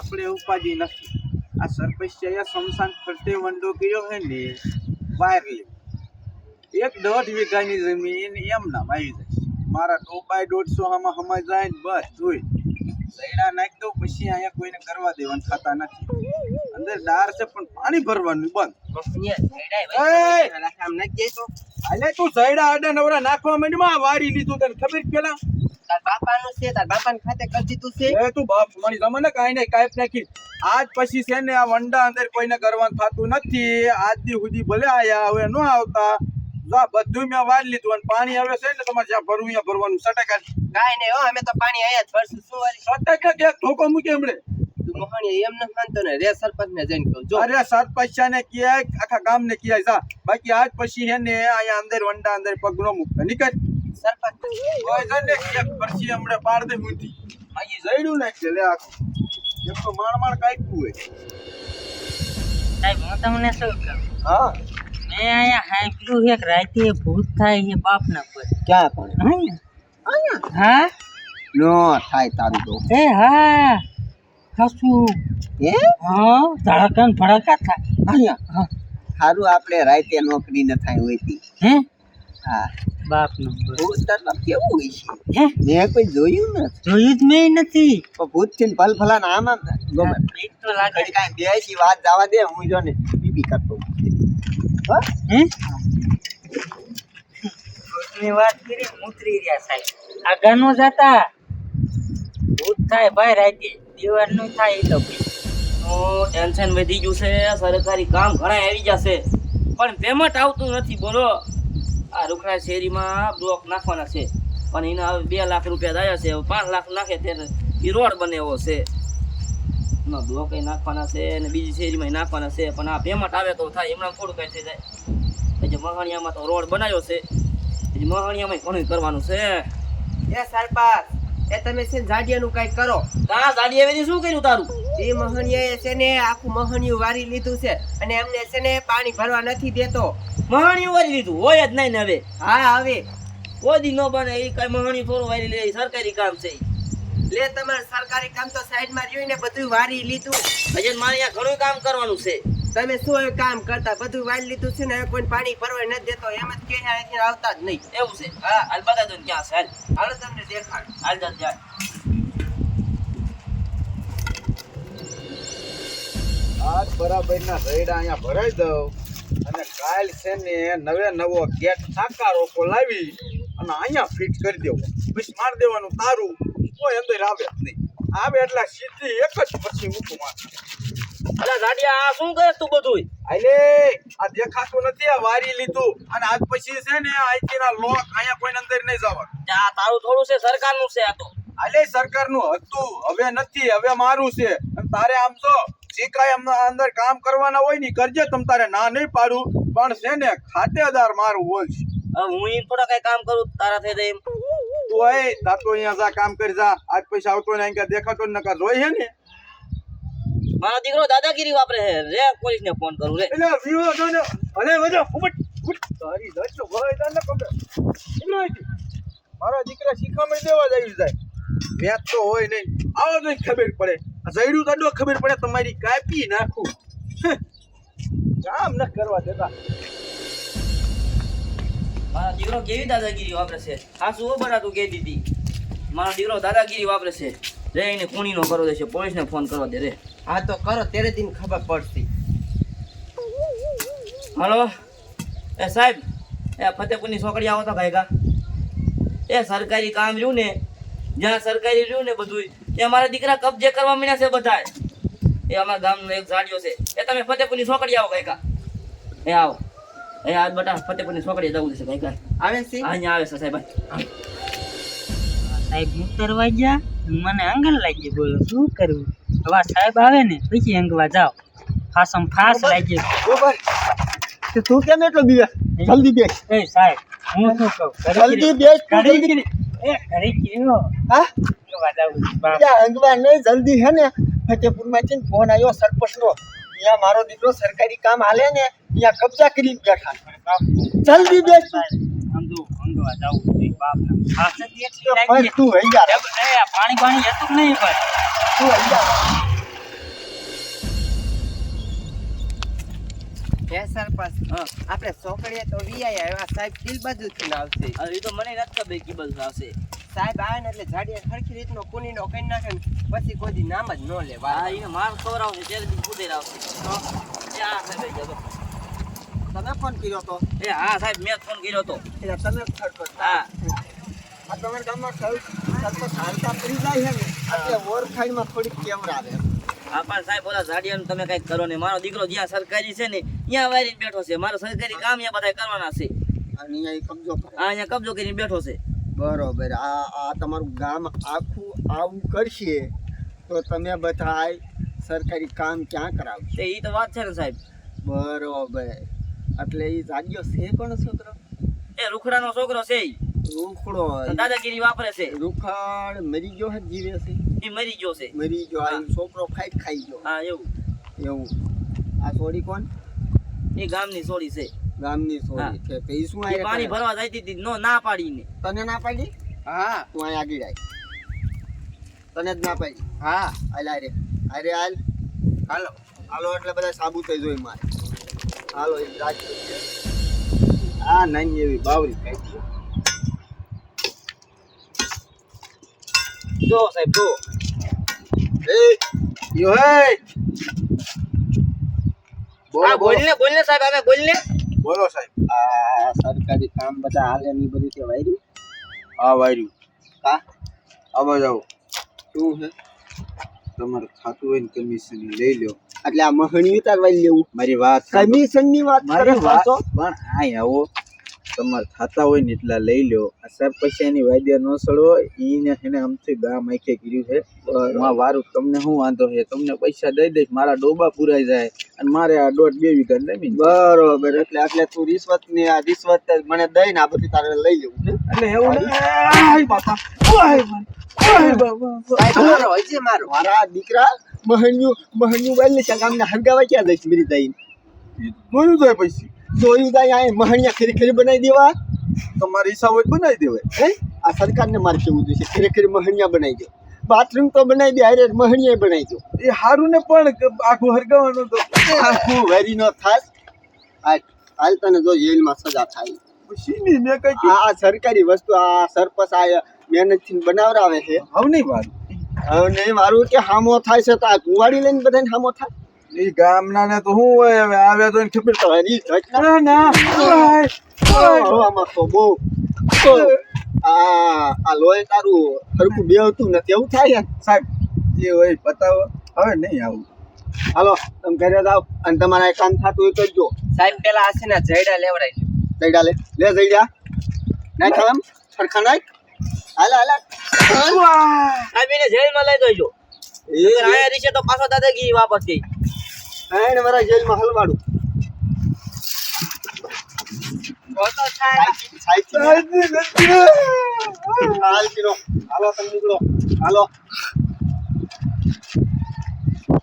આપણે ઉપાધિ નથી. આ સરપંચે સમસાન ફરતે વંડો કર્યો હે ને વાયરલી એક દોઢ વીઘાની જમીન એમ નામ આવી જાય મારા ટોપાય દોઢસો આમાં હમાઈ જાય ને બસ જોઈ. સૈડા નાખી દઉં પછી અહીંયા કોઈને કરવા દેવાનું થતા નથી. અંદર ડાર છે પણ પાણી ભરવાનું બંધ. હાલે તું સૈડા આડા નવરા નાખવા માંડ્યું આ વારી લીધું તને ખબર છે પેલા એ તું બાપ મારી જમાને કાંઈ નહીં કાઈ નાખી. આજ પછી છે ને આ વંડા અંદર કોઈને કરવાનું થાતું નથી. આજ દી સુધી ભલે આયા હવે ન આવતા. જો બધું મેં વાર લીધું અને પાણી આવે છે ને તમારે જ્યાં ભરવું ત્યાં ભરવાનું. સટકા સટકા કે ધોકો મૂકે હમણે અરે સાત પૈસા ને ક્યાંય આખા ગામ ને ક્યાંય જા. બાકી આજ પછી હે ને અહીંયા અંદર વંડા અંદર પગ નો મૂકતા. નીકળ. કોઈ છે ને ક્યાંક પરસી હમણે પાડ દે મૂંધી અહીં જઈડું લે આખું. એમ તો માણ માણ કાંઈક હોય. સાહેબ હું તમને શું કહું? હા? મેં અહીંયા સાંભળ્યું છે કે રાતે ભૂત થાય છે બાપના પર. ક્યાં પણ? અહીંયા? હા? નો થાય તારું તો. એ હા. કશું? એ હા ધડાકા ને ભડાકા થાય. અહીંયા? સારું આપણે રાતે નોકરી ન થાય હોયતી હે? હા. બાપનો નું કેવું હોય છે? હે? મેં કોઈ જોયું નથી. જોયું જ મેં નથી. ભૂત છે ફલ ફલા આમ આમ ગમે. તો લાગે. કાંઈ બેસી વાત જવા દે હું જો ને બીબી કરતો હા? હે? ભૂતની વાત કરી ઉતરી રહ્યા સાહેબ. આગળ નો જતા ભૂત થાય ભાઈ રાતે. દીવારનું થાય તો. ટેન્શન વધી ગયું છે સરકારી કામ ઘણા આવી જશે. પણ પેમેન્ટ આવતું નથી બોલો. આ રૂખડા શેરીમાં બ્લોક નાખવાના છે. પણ એના હવે બે લાખ રૂપિયા થયા છે. હવે પાંચ લાખ નાખે ત્યારે એ રોડ બને એવો છે. એમાં બ્લોક નાખવાના છે અને બીજી શેરીમાં નાખવાના છે. પણ આ પેમેન્ટ આવે તો થાય એમના થોડું કઈ થઈ જાય. પછી મહાણિયામાં તો રોડ બનાવ્યો છે. પછી મહાણિયામાં ઘણું કરવાનું છે. એ સરપાસ એ તમે છે જાડિયાનું કઈ કરો. કાં જાડિયા શું કર્યું તારું? એ મહણિયાએ છે ને આખું મહણિયું વારી લીધું છે. અને એમને છે ને પાણી ભરવા નથી દેતો. મહાણિયું વારી લીધું હોય જ નહીં ને હવે. હા હવે. કોઈ નો ન બને એ કઈ મહાણી થોડું વારી લે સરકારી કામ છે. લે તમારે સરકારી કામ તો સાઈડમાં રહ્યું ને બધું વારી લીધું. હજી મારે અહીંયા ઘણું કામ કરવાનું છે. તમે શું કામ કરતા? બધું વારી લીધું છે ને હવે કોઈ પાણી ભરવા નથી દેતો એમ જ કે અહીંથી આવતા જ નહીં. એવું છે? હા હાલ બધા તો ક્યાં છે હાલ. હાલો તમને દેખાડ. હાલ જાય. જા આજ બરાબર ના રેડા અહીંયા ભરાઈ દઉં. અને કાલ છે ને નવે નવો ગેટ સાકા રોકો લાવી અને અહીંયા ફિટ કરી દેવો. પછી માર દેવાનું તારું કોઈ અંદર આવે નહીં. આવે એટલે સીધી એક જ પછી મૂકું માર. ગાડિયા આ શું કરે તું બધું અલે આ દેખાતું નથી આ વારી લીધું. અને આજ પછી છે ને અહીંથી ના લોક અહીંયા કોઈ અંદર નહીં જવાનું. આ તારું થોડું છે સરકારનું છે આ તો. અલે સરકારનું હતું હવે નથી હવે મારું છે. અને તારે આમ તો જે કાંઈ આમ અંદર કામ કરવાના હોય ને કરજે તમ તારે ના નહીં પાડું. પણ છે ને ખાતેદાર મારું હોય છે. હું ઈ થોડા કઈ કામ કરું તારા થઈ જાય એમ. તું એ તાતો અહીંયા જા કામ કરી જા. આજ પૈસા આવતો ને અહીંયા દેખાતો ને નકર જોઈ હે ને. મારો દીકરો દાદાગીરી વાપરે છે. રે પોલીસ ને ફોન કરું રે. એટલે વિવો જો ને ભલે વજો ફૂટ તારી દસો ભય તને કબે એનો હતી મારા દીકરા શીખામણ દેવા જ આવી જાય. વ્યાજ તો હોય નહીં. આવો તો ખબર પડે. જઈડું કાઢો ખબર પડે તમારી કાપી નાખું. કામ ન કરવા દેતા. મારા દીકરો કેવી દાદાગીરી વાપરે છે? આ શું બરા તું કે દીધી? મારો દીકરો દાદાગીરી વાપરે છે. રે એને કુણીનો કરો દેશે પોલીસ ને ફોન કરવા દે રે હા તો કરો ત્યારે દિન ખબર પડતી હલો? એ સાહેબ એ ફતેપુરની છોકરી આવો તો ભાઈકા એ સરકારી કામ રહ્યું ને જ્યાં સરકારી રહ્યું ને બધું એ અમારા દીકરા કબજે કરવા મીના છે બધાય. એ અમારા ગામનો એક ઝાડિયો છે. એ તમે ફતેપુરની છોકરી આવો ભાઈકા એ આવો. એ આજ બટા ફતેપુરની છોકરી જવું છે ભાઈકા આવે છે? અહીંયા આવે છે સાહેબ. સાહેબ ઉતરવા ગયા. મને અંગલ લાગી બોલો શું કરવું હવે સાહેબ આવે ને પછી અંગવા જાઓ. ફાસમ ફાસ લાગી. બરોબર તે તું કેમ એટલો બીવે? જલ્દી બેસ. એ સાહેબ હું શું કહું? જલ્દી બેસ જલ્દી. કરી એ ઘરે કેવો હા? અંગવા જલ્દી હે ને. ફતેપુરમાં ફોન આવ્યો સરપંચનો. અહીંયા મારો દીકરો સરકારી કામ હાલે ને અહીંયા કબજા કરીને બેઠા. જલ્દી બેસ પાણી સોકડીએ તો વી આવ્યા. સાહેબ કિલ બાજુ થી આવશે એ તો મને નથી ખબર કિલ આવશે સાહેબ આવે ને એટલે જાડિયા સરખી રીતનો કુનીનો કરી નાખે ને પછી કોઈ દી નામ જ ન લે હા એને માર ખવડાવશે ત્યારે બી કુદે આવશે તમે ફોન કર્યો તો? એ હા સાહેબ મેં ફોન કર્યો તો એટલે તમે સરપંચ હા. આ તમારા ગામમાં સરપંચ હાલતા કરી જાય છે ને. એટલે ઓળખાણમાં થોડીક કેમ આવે હા પણ સાહેબ ઓલા ઝાડિયાનું તમે કંઈક કરો ને મારો દીકરો જ્યાં સરકારી છે ને ત્યાં વારીને બેઠો છે. મારો સરકારી કામ અહીંયા બધા કરવાના છે. અને અહીંયા કબજો અહીંયા કબજો કરીને બેઠો છે. બરોબર. આ આ તમારું ગામ આખું આવું કરશે તો તમે બધા સરકારી કામ ક્યાં કરાવશો? એ તો વાત છે ને સાહેબ. બરોબર. એટલે એ જાગ્યો છે કોણ છોકરો? એ રૂખડાનો છોકરો છે રૂખડો. દાદાગીરી વાપરે છે. રૂખાડ મરી ગયો છે જીવે છે? એ મરી ગયો છે. મરી ગયો. આ છોકરો ખાઈ ખાઈ ગયો. હા એવું. એવું. આ સોરી કોણ? એ ગામની છોડી છે. ગામની. સોરી છે. તે શું એ પાણી ભરવા જતી હતી નો ના પાડીને. તને ના પાડી? હા. તું અહીંયા આગી જાય તને જ ના પાડી? હા. હાલ અરે અરે હાલ હાલો. હાલો. એટલે બધા સાબુ થઈ જોઈ મારે. હાલો એ રાજકોટ આ નાની એવી બાવરી કાઢી. જો સાહેબ જો. એ યો હે. બોલો બોલ. બોલો ને બોલ ને સાહેબ અમે બોલ ને. બોલો સાહેબ. આ સરકારી કામ બધા હાલે ની બધી તે વાયરું? હા વાર્યું કા આવા. જાઓ શું છે? તમારે ખાતું હોય ને કમિશન લઈ લો એટલે આ મહણી ઉતારવા લેવું. મારી વાત. કમિશનની વાત મારી વાત પણ આ આવો. તમારે થતા હોય ને એટલા લઈ લ્યો. આ સાહેબ પૈસાની વાદ્ય ન સળવો એને એને અમથી ગામ આખે કર્યું છે. હું વારું તમને શું વાંધો છે? તમને પૈસા દઈ દઈશ મારા ડોબા પુરાઈ જાય અને મારે આ દોઢ બે વીઘા જમીન. બરોબર એટલે એટલે તું રિશ્વતની આ રિશ્વત મને દઈ ને આ બધી તારે લઈ જવું એટલે એવું નહીં. આય બાપા આય બાપા, આય બાપા. સાહેબ મારો દીકરા મહણ્યું મહણ્યું બોલ ને ગામને હરગાવા ક્યાં દઈશ મેરી દઈ મળ્યું તો પૈસા જોયું ગાય આ મહણિયા ખરી ખરી બનાવી દેવા. તમારી હિસાબ હોય બનાવી દેવાય. હે? આ સરકારને મારે કેવું જોઈએ ખરી ખરી મહણિયા બનાવી દો. બાથરૂમ તો બનાવી દે અરે મહણિયા બનાવી દો. એ હારું ને પણ આખું હરગાવાનું તો. આખું વેરી નો થાસ હાલ હાલ તને જો જેલમાં સજા થાય. શીની મેં કઈ આ સરકારી વસ્તુ આ સરપંચ આ મહેનતથી બનાવરાવે છે. હવ નહીં વાત. હવ નહીં મારું કે હામો થાય છે તો આ કુવાડી લઈને બધાને હામો થાય? ગામના ને તો શું હોય હવે? આવ્યા તો એને ખબર તો ના ના. આમાં તો બહુ. આ આ લોહી તારું હરખું બેવતું નથી. એવું થાય સાહેબ. જે હોય બતાવો. હવે નહીં આવું. હાલો તમે ઘરે જાઓ અને તમારા કામ થતું એ કરજો સાહેબ પેલા આસીના જયડા લેવડાવી જઈડા લે લે જઈડા નાખ આમ સરખા નાખ. હાલ હાલ. હાલ. સાહેબ એને જેલમાં લઈ દઈજો એ આયા રીશે તો પાછો દાદાગીરી વાપરશે મારા જેલમાં હલવાડું. હાલો તમે નીકળો. હાલો.